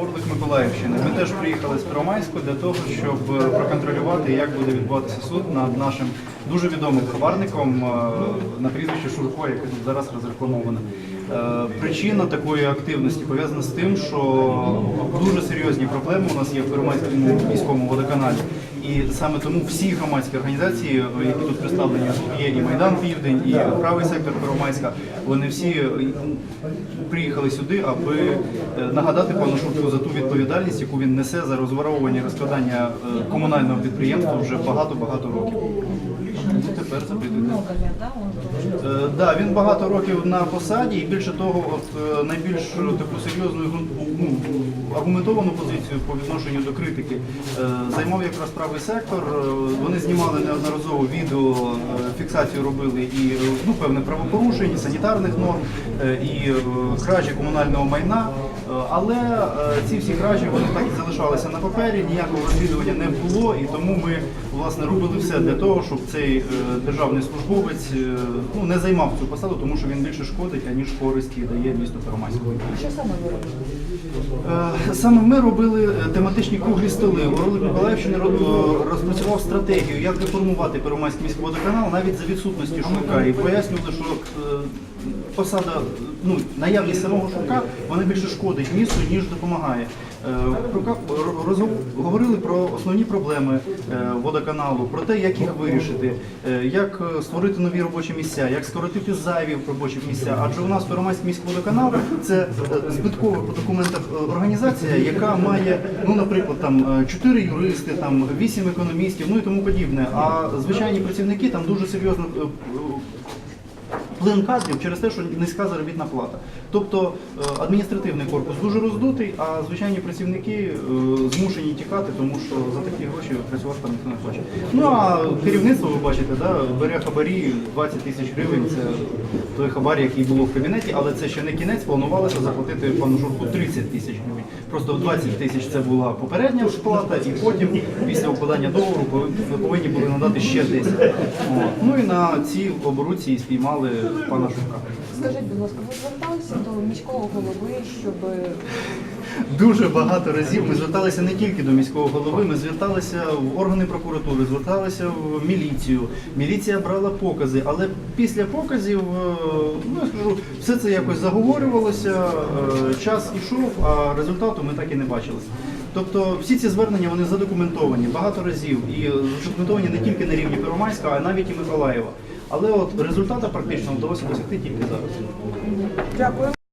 Орлик Миколаївщини. Ми теж приїхали з Первомайську для того, щоб е, проконтролювати, як буде відбуватися суд над нашим дуже відомим хабарником е, на прізвище Шурко, яке тут зараз розрекламоване. Е, Причина такої активності пов'язана з тим, що дуже серйозні проблеми у нас є в Первомайському міському водоканалі. І саме тому всі громадські організації, які тут представлені, є і Майдан Південь, і правий сектор Первомайська, вони всі е, приїхали сюди, аби е, нагадати пану Шурку за ту відповідальність, яку він несе за розворовування і розкрадання е, комунального підприємства вже багато-багато років. Тепер да, он? Е, Да, він багато років на посаді, і більше того, от е, найбільш е, таку серйозну ну, аргументовану позицію по відношенню до критики е, займав якраз правий сектор. Е, Вони знімали неодноразово відео, е, фіксацію робили і ну, певне правопорушень, санітарних норм, і кражі комунального майна. Але ці всі кражі вони так і залишалися на папері, ніякого розслідування не було, і тому ми власне робили все для того, щоб цей державний службовець ну, не займав цю посаду, тому що він більше шкодить, аніж користі дає місту Первомайську. Що саме ви робите? Е, Саме ми робили е, тематичні круглі столи. Олег Миколаївщини розпрацював стратегію, як реформувати Первомайський міський водоканал навіть за відсутності шурка. І пояснювали, що е, посада, ну, наявність самого шурка, вона більше шкодить місту, ніж допомагає. Е, говорили про основні проблеми е, водоканалу, про те, як їх вирішити, е, як створити нові робочі місця, як скоротити зайві робочі місця. Адже у нас Первомайський міський водоканал це збиткова по документах організація, яка має, ну, наприклад, там чотири юристи, там вісім економістів, ну і тому подібне. А звичайні працівники там дуже серйозно. Плин кадрів через те, що низька заробітна плата. Тобто е, адміністративний корпус дуже роздутий, а звичайні працівники е, змушені тікати, тому що за такі гроші працювати там ніхто не хоче. Ну а керівництво, ви бачите, да, бере хабарі 20 тисяч гривень. Це той хабар, який було в кабінеті, але це ще не кінець. Планувалося заплатити пану Журку 30 тисяч гривень. Просто 20 тисяч це була попередня сплата, і потім, після укладання договору, ви повинні були надати ще 10. От. Ну і на цій оборудці спіймали пана Журка. Скажіть, будь ласка, ви зверталися до міського голови, щоб Дуже багато разів ми зверталися не тільки до міського голови, ми зверталися в органи прокуратури, зверталися в міліцію. Міліція брала покази, але після показів, е, ну я скажу, все це якось заговорювалося, е, час ішов, а результату ми так і не бачили. Тобто всі ці звернення вони задокументовані багато разів і задокументовані не тільки на рівні Первомайська, а навіть і Миколаєва. Але от результату практично вдалося досягти тільки зараз. дякую.